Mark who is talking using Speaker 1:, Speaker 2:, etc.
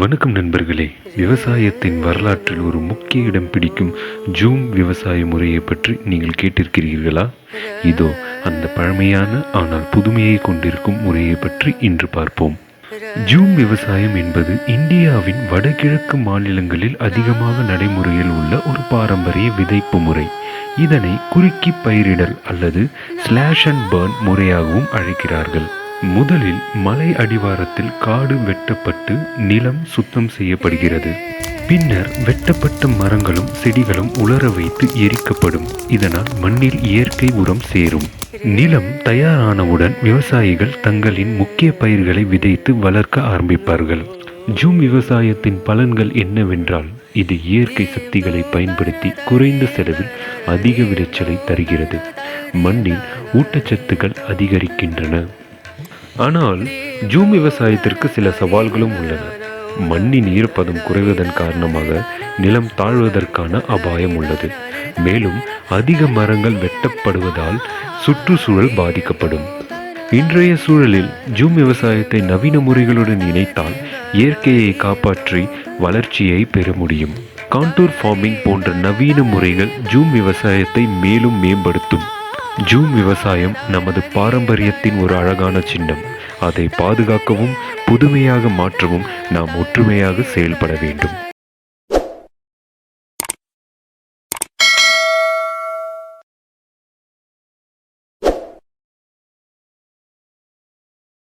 Speaker 1: வணக்கம் நண்பர்களே. விவசாயத்தின் வரலாற்றில் ஒரு முக்கிய இடம் பிடிக்கும் ஜூம் விவசாய முறையை பற்றி நீங்கள் கேட்டிருக்கிறீர்களா? இதோ அந்த பழமையான ஆனால் புதுமையை கொண்டிருக்கும் முறையை பற்றி இன்று பார்ப்போம். ஜூம் விவசாயம் என்பது இந்தியாவின் வடகிழக்கு மாநிலங்களில் அதிகமாக நடைமுறையில் உள்ள ஒரு பாரம்பரிய விதைப்பு முறை. இதனை குறுக்கி பயிரிடல் அல்லது ஸ்லாஷ் அண்ட் பர்ன் முறையாகவும் அழைக்கிறார்கள். முதலில் மலை அடிவாரத்தில் காடு வெட்டப்பட்டு நிலம் சுத்தம் செய்யப்படுகிறது. பின்னர் வெட்டப்பட்ட மரங்களும் செடிகளும் உலர வைத்து எரிக்கப்படும். இதனால் மண்ணில் இயற்கை உரம் சேரும். நிலம் தயாரானவுடன் விவசாயிகள் தங்களின் முக்கிய பயிர்களை விதைத்து வளர்க்க ஆரம்பிப்பார்கள். ஜூம் விவசாயத்தின் பலன்கள் என்னவென்றால் இது இயற்கை சக்திகளை பயன்படுத்தி குறைந்த செலவில் அதிக விளைச்சலை தருகிறது. மண்ணில் ஊட்டச்சத்துக்கள் அதிகரிக்கின்றன. ஆனால் ஜூம் விவசாயத்திற்கு சில சவால்களும் உள்ளன. மண்ணின் ஈரப்பதம் குறைவதன் காரணமாக நிலம் தாழ்வதற்கான அபாயம் உள்ளது. மேலும் அதிக மரங்கள் வெட்டப்படுவதால் சுற்றுச்சூழல் பாதிக்கப்படும். இன்றைய சூழலில் ஜூம் விவசாயத்தை நவீன முறைகளுடன் இணைத்தால் இயற்கையை காப்பாற்றி வளர்ச்சியை பெற முடியும். கான்டூர் ஃபார்மிங் போன்ற நவீன முறைகள் ஜூம் விவசாயத்தை மேலும் மேம்படுத்தும். ஜூம் விவசாயம் நமது பாரம்பரியத்தின் ஒரு அழகான சின்னம். அதை பாதுகாக்கவும் புதுமையாக மாற்றவும் நாம் ஒற்றுமையாக செயல்பட வேண்டும்.